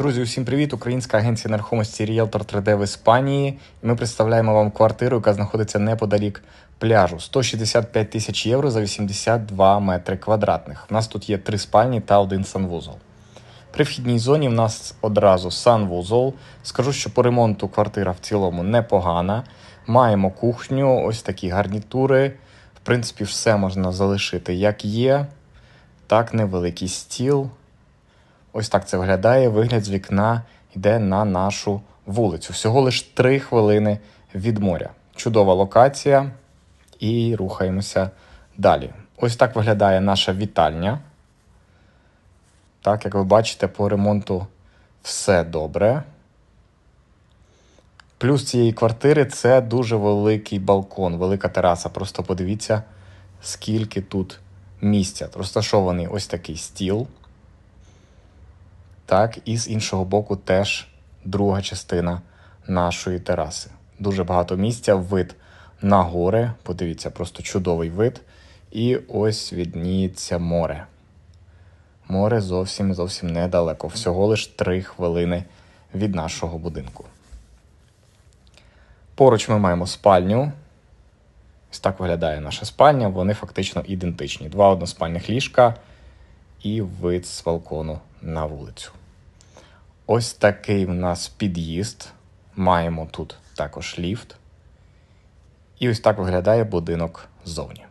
Друзі, усім привіт! Українська агенція нерухомості Realtor 3D в Іспанії. Ми представляємо вам квартиру, яка знаходиться неподалік пляжу. 165 тисяч євро за 82 метри квадратних. У нас тут є три спальні та один санвузол. При вхідній зоні в нас одразу санвузол. Скажу, що по ремонту квартира в цілому непогана. Маємо кухню, ось такі гарнітури. В принципі, все можна залишити як є. Так, невеликий стіл. Ось так це виглядає. Вигляд з вікна йде на нашу вулицю. Всього лиш 3 хвилини від моря. Чудова локація. І рухаємося далі. Ось так виглядає наша вітальня. Так, як ви бачите, по ремонту все добре. Плюс цієї квартири це дуже великий балкон, велика тераса. Просто подивіться, скільки тут місця. Розташований ось такий стіл. Так, і з іншого боку теж друга частина нашої тераси. Дуже багато місця, вид на гори. Подивіться, просто чудовий вид. І ось відніється море. Море зовсім зовсім недалеко. Всього лиш 3 хвилини від нашого будинку. Поруч ми маємо спальню. Ось так виглядає наша спальня. Вони фактично ідентичні. Два односпальних ліжка і вид з балкону на вулицю. Ось такий в нас під'їзд. Маємо тут також ліфт. І ось так виглядає будинок ззовні.